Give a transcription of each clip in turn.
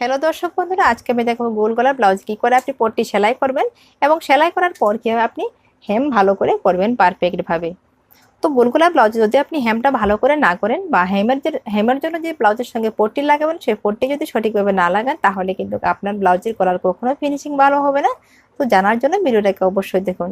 Hello দর্শক বন্ধুরা, আজকে আমি দেখো গোল গলার ব্লাউজ। কি করে আপনি পট্টি সেলাই করবেন এবং সেলাই করার পর কীভাবে আপনি হেম ভালো করে করবেন পারফেক্টভাবে তো গোল গলার ব্লাউজ যদি আপনি হেমটা ভালো করে না করেন বা হেমের যে হেমের জন্য যে ব্লাউজের সঙ্গে পট্টি লাগাবেন সেই পট্টি যদি সঠিকভাবে না লাগান, তাহলে কিন্তু আপনার ব্লাউজের কলার কখনো ফিনিশিং ভালো হবে না। তো জানার জন্য ভিডিওটাকে অবশ্যই দেখুন।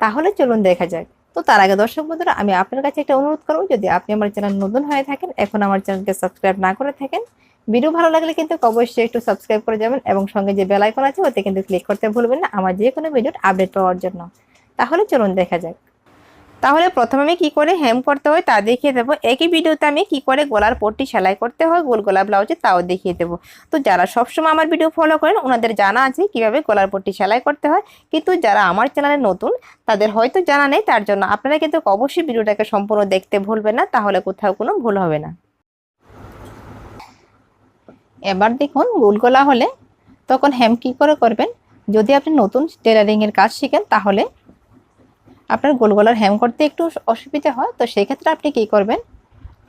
তাহলে চলুন দেখা যাক। তো তার আগে দর্শক বন্ধুরা, আমি আপনার কাছে একটা অনুরোধ করব, যদি আপনি আমার চ্যানেল নতুন হয়ে থাকেন, এখন আমার চ্যানেলকে সাবস্ক্রাইব না করে থাকেন, ভিডিও ভালো লাগলে কিন্তু অবশ্যই একটু সাবস্ক্রাইব করে যাবেন এবং সঙ্গে যে বেল আইকন আছে, ওতে কিন্তু ক্লিক করতে ভুলবেন না, আমার যে কোনো ভিডিওর আপডেট পাওয়ার জন্য। তাহলে চলুন দেখা যাক। তাহলে প্রথমে আমি কি করে হেম করতে হয় তা দেখিয়ে দেবো। একই ভিডিওতে আমি কি করে গলার পট্টি সেলাই করতে হয়, গোল গলা ব্লাউজে তাও দেখিয়ে দেবো। তো যারা সবসময় আমার ভিডিও ফলো করেন, ওনাদের জানা আছে কীভাবে গলার পট্টি সেলাই করতে হয়। কিন্তু যারা আমার চ্যানেলে নতুন, তাদের হয়তো জানা নেই, তার জন্য আপনারা কিন্তু অবশ্যই ভিডিওটাকে সম্পূর্ণ দেখতে ভুলবেন না, তাহলে কোথাও কোনো ভুল হবে না। এবার দেখুন, গোল গলা হলে তখন হেম কি করে করবেন? যদি আপনি নতুন টেলারিংয়ের কাজ শিখেন, তাহলে আপনার গোল গলার হেম করতে একটু অসুবিধা হয়, তো সেই ক্ষেত্রে আপনি কি করবেন?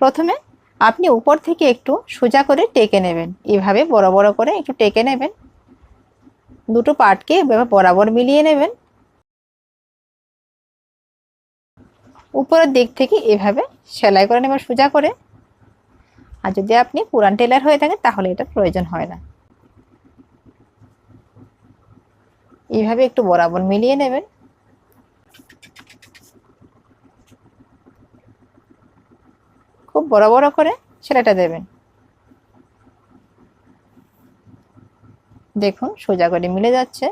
প্রথমে আপনি উপর থেকে একটু সোজা করে টেকে নেবেন। এভাবে বড় বড় করে একটু টেকে নেবেন। দুটো পাটকে এভাবে বরাবর মিলিয়ে নেবেন। উপরের দিক থেকে এভাবে সেলাই করে নেবেন সোজা করে। আর যদি আপনি পুরান টেলার হয়ে থাকেন, তাহলে এটা প্রয়োজন হয় না। এইভাবে একটু বরাবর মিলিয়ে নেবেন। খুব বড় বড় করে সেলাইটা দেবেন। দেখুন, সোজা করে মিলে যাচ্ছে।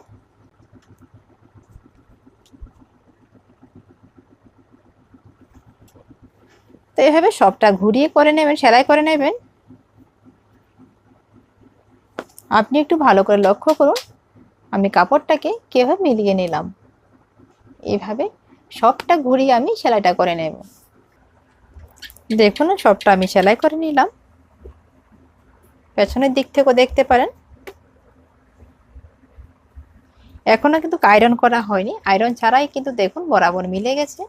তো এভাবে সবটা ঘুরিয়ে করে নেবেন, সেলাই করে নেবেন। আপনি একটু ভালো করে লক্ষ্য করুন, আমি কাপড়টাকে কীভাবে মিলিয়ে নিলাম। এভাবে সবটা ঘুরিয়ে আমি সেলাইটা করে নেব। দেখুন, সবটা আমি সেলাই করে নিলাম। পেছনের দিক থেকেও দেখতে পারেন। এখনও কিন্তু আয়রন করা হয়নি। আয়রন ছাড়াই কিন্তু দেখুন বরাবর মিলে গেছে।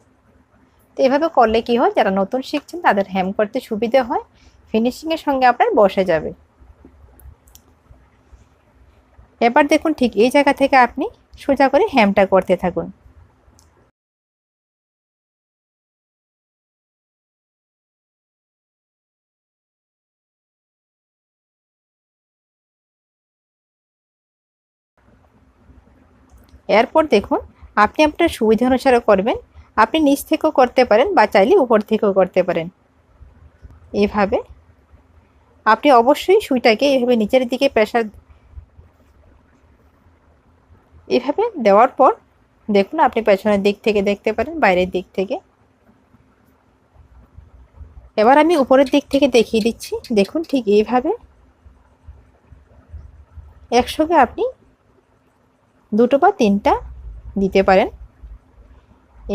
তো এভাবে করলে কি হয়, যারা নতুন শিখছেন তাদের হ্যাম করতে সুবিধে হয়। ফিনিশিংয়ের সঙ্গে আপনার বসে যাবে। এবার দেখুন ঠিক এই জায়গা থেকে আপনি সোজা করে হ্যামটা করতে থাকুন। এরপর দেখুন, আপনি আপনার সুবিধা অনুসারে করবেন। আপনি নিচ থেকেও করতে পারেন বা চাইলে উপর থেকেও করতে পারেন। এভাবে আপনি অবশ্যই সুইটাকে এভাবে নিচের দিকে প্রেশার এভাবে দেওয়ার পর দেখুন, আপনি পেছনের দিক থেকে দেখতে পারেন, বাইরের দিক থেকে। এবার আমি উপরের দিক থেকে দেখিয়ে দিচ্ছি। দেখুন ঠিক এইভাবে একসঙ্গে আপনি দুটো বা তিনটা দিতে পারেন।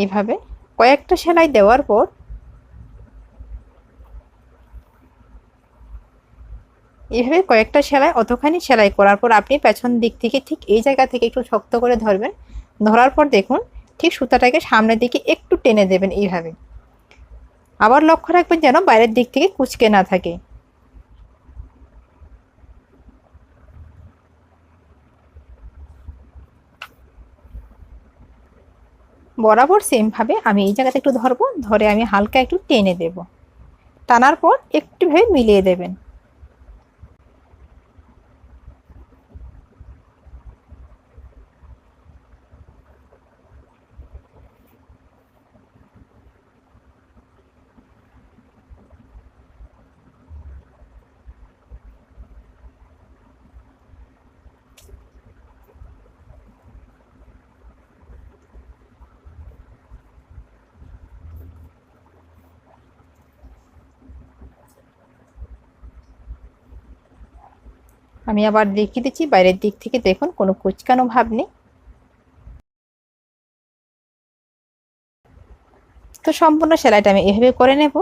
এইভাবে কয়েকটা সেলাই দেওয়ার পর এইভাবে কয়েকটা সেলাই, অতখানি সেলাই করার পর আপনি পেছন দিক থেকে ঠিক এই জায়গা থেকে একটু শক্ত করে ধরবেন। ধরার পর দেখুন, ঠিক সুতাটাকে সামনের দিকে একটু টেনে দেবেন এইভাবে। আবার লক্ষ্য রাখবেন যেন বাইরের দিক থেকে কুচকে না থাকে। বরাবর সেমভাবে আমি এই জায়গাতে একটু ধরবো, ধরে আমি হালকা একটু টেনে দেব। টানার পর একটুভাবে মিলিয়ে দেবেন। আমি আবার দেখিয়ে দিচ্ছি, বাইরের দিক থেকে দেখুন, কোনো কুচকানো ভাব নেই। তো সম্পূর্ণ সেলাইটা আমি এভাবে করে নেব।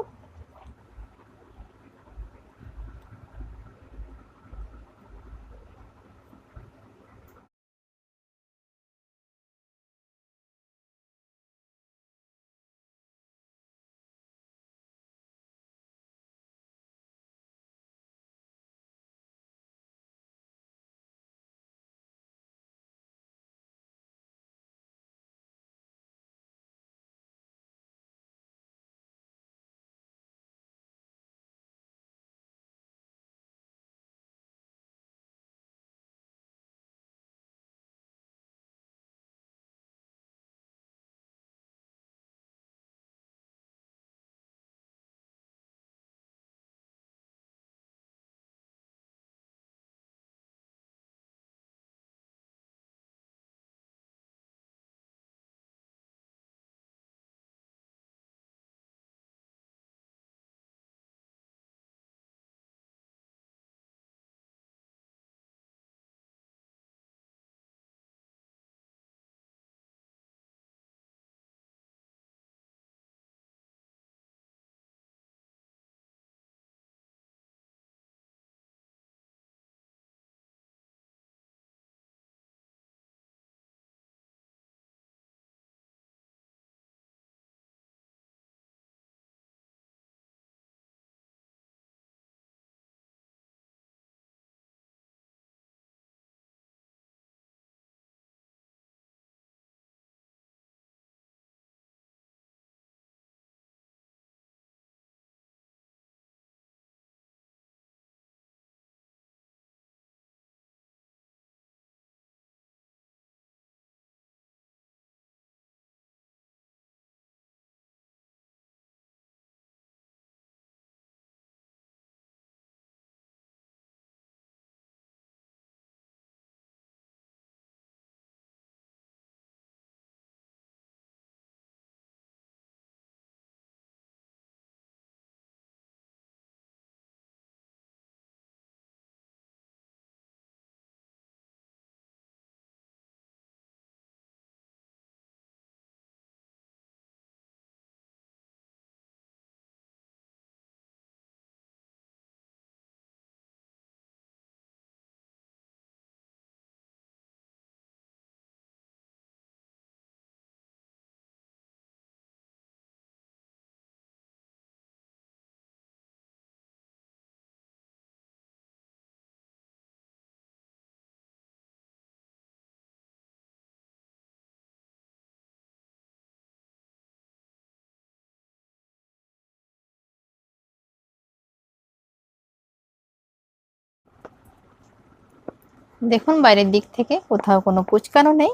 দেখুন বাইরের দিক থেকে কোথাও কোনো কুচকানো নেই।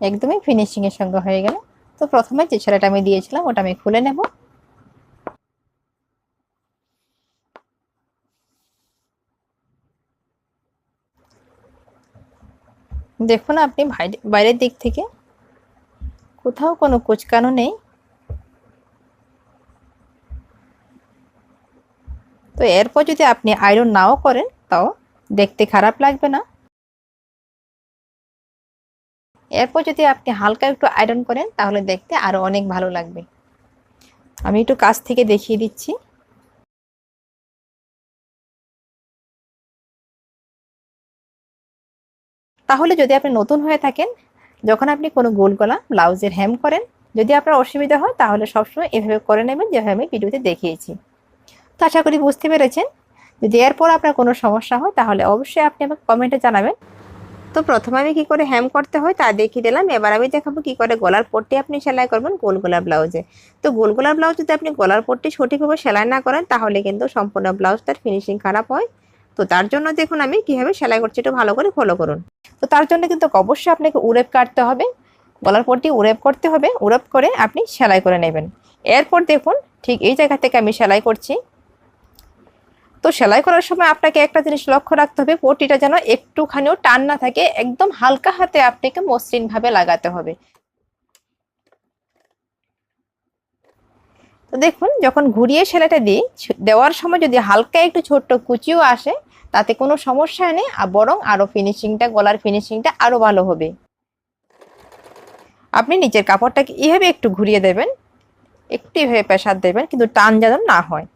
একদমই ফিনিশিংয়ের সঙ্গে হয়ে গেল। তো প্রথমে যে সেলাইটা আমি দিয়েছিলাম, ওটা আমি খুলে নেব। দেখুন আপনি বাইরের দিক থেকে কোথাও কোনো কুচকানো নেই। তো এরপর যদি আপনি আয়রন নাও করেন, তাও দেখতে খারাপ লাগবে না। এরপর যদি আপনি হালকা একটু আয়রন করেন, তাহলে দেখতে আরও অনেক ভালো লাগবে। আমি একটু কাছ থেকে দেখিয়ে দিচ্ছি। তাহলে যদি আপনি নতুন হয়ে থাকেন, যখন আপনি কোনো গোল গলা ব্লাউজের হ্যাম করেন, যদি আপনার অসুবিধা হয়, তাহলে সবসময় এভাবে করে নেবেন, যেভাবে আমি ভিডিওতে দেখিয়েছি। তো আশা করি বুঝতে পেরেছেন। যদি এরপর আপনার কোনো সমস্যা হয়, তাহলে অবশ্যই আপনি আমাকে কমেন্টে জানাবেন। তো প্রথমে আমি কি করে হ্যাম করতে হয়, তা দেখিয়ে দিলাম। এবার আমি দেখাবো কি করে গলার পট্টি আপনি সেলাই করবেন গোল গোলা ব্লাউজে তো গোল গোলা ব্লাউজ যদি আপনি গলার পট্টি সঠিকভাবে সেলাই না করেন, তাহলে কিন্তু সম্পূর্ণ ব্লাউজটার ফিনিশিং খারাপ হয়। তো তার জন্য দেখুন আমি কীভাবে সেলাই করছি একটু ভালো করে ফলো করুন। তো তার জন্য কিন্তু অবশ্যই আপনাকে উড়েপ কাটতে হবে। গলার পট্টি উড়েপ করতে হবে উড়েপ করে আপনি সেলাই করে নেবেন। এরপর দেখুন, ঠিক এই জায়গা থেকে আমি সেলাই করছি। তো সেলাই করার সময় আপনাকে একটা জিনিস লক্ষ্য রাখতে হবে, পটিটা যেন একটুখানিও টান না থাকে, একদম হালকা হাতে আপনাকে মসৃণ ভাবে লাগাতে হবে। তো দেখুন, যখন ঘুরিয়ে সেলাইটা দিই দেওয়ার সময় যদি হালকা একটু ছোট্ট কুচিও আসে, তাতে কোনো সমস্যা নেই, আর বরং আরও ফিনিশিংটা গলার ফিনিশিংটা আরও ভালো হবে। আপনি নিচের কাপড়টাকে এভাবে একটু ঘুরিয়ে দেবেন, একটু এভাবে প্রেশার দেবেন, কিন্তু টান যেন না হয়।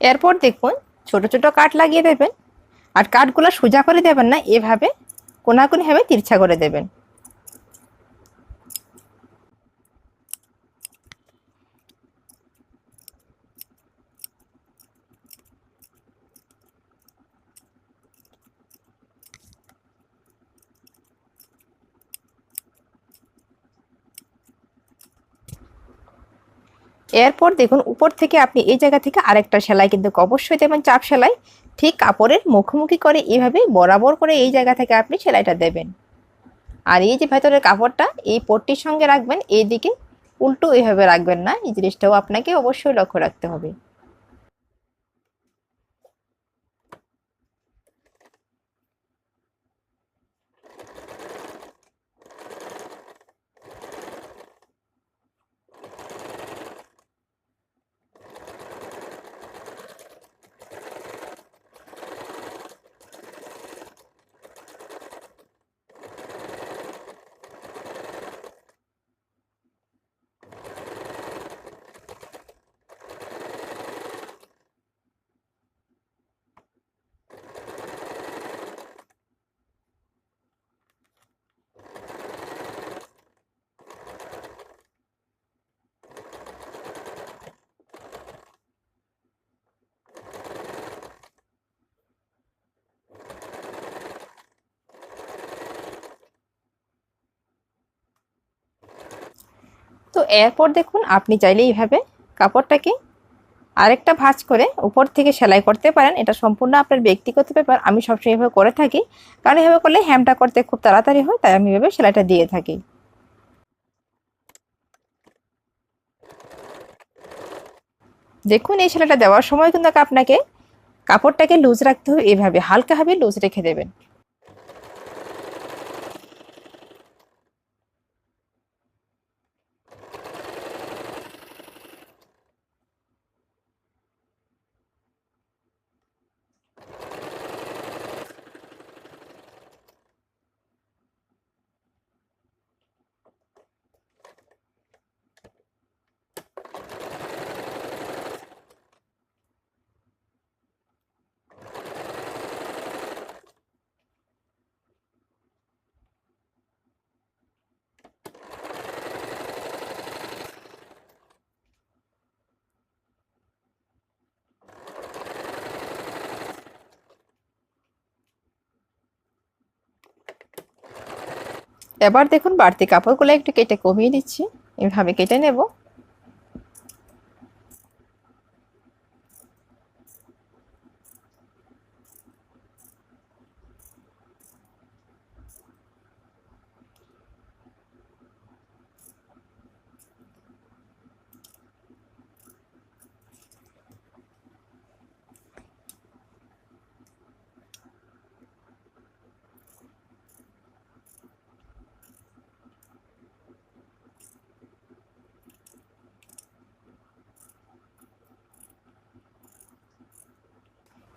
এরপর দেখুন, ছোট ছোট কাঠ লাগিয়ে দেবেন। আর কাঠগুলো সোজা করে দেবেন না, এভাবে কোনাকুনিভাবে তিরছা করে দেবেন। এরপর দেখুন উপর থেকে আপনি এই জায়গা থেকে আরেকটা সেলাই কিন্তু অবশ্যই দেবেন, চাপ সেলাই। ঠিক কাপড়ের মুখোমুখি করে এইভাবে বরাবর করে এই জায়গা থেকে আপনি সেলাইটা দেবেন। আর এই যে ভেতরের কাপড়টা, এই পট্টির সঙ্গে রাখবেন এই দিকে উল্টো এইভাবে রাখবেন না। এই জিনিসটাও আপনাকে অবশ্যই লক্ষ্য রাখতে হবে। তো এরপর দেখুন, আপনি চাইলে এইভাবে কাপড়টাকে আরেকটা ভাঁজ করে উপর থেকে সেলাই করতে পারেন। এটা সম্পূর্ণ আপনার ব্যক্তিগত ব্যাপার, আমি সবসময় এভাবে করে থাকি। কারণ এভাবে করলে হ্যামটা করতে খুব তাড়াতাড়ি হয়, তাই আমি এভাবে সেলাইটা দিয়ে থাকি। দেখুন, এই সেলাইটা দেওয়ার সময় কিন্তু আপনাকে কাপড়টাকে লুজ রাখতে হবে। এভাবে হালকাভাবে লুজ রেখে দেবেন। এবার দেখুন বাড়তি কাপড়গুলো একটু কেটে কমিয়ে দিচ্ছি এভাবে কেটে নেব।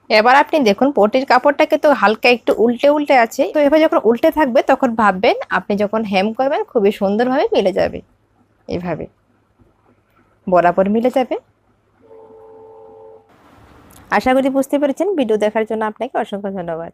এবার আপনি দেখুন, পটির কাপড়টাকে তো হালকা একটু উল্টে উল্টে আছে। তো এবার যখন উল্টে থাকবে, তখন ভাববেন আপনি যখন হেম করবেন, খুবই সুন্দরভাবে মিলে যাবে। এভাবে। বরাবর মিলে যাবে। আশা করি বুঝতে পেরেছেন। ভিডিও দেখার জন্য আপনাকে অসংখ্য ধন্যবাদ।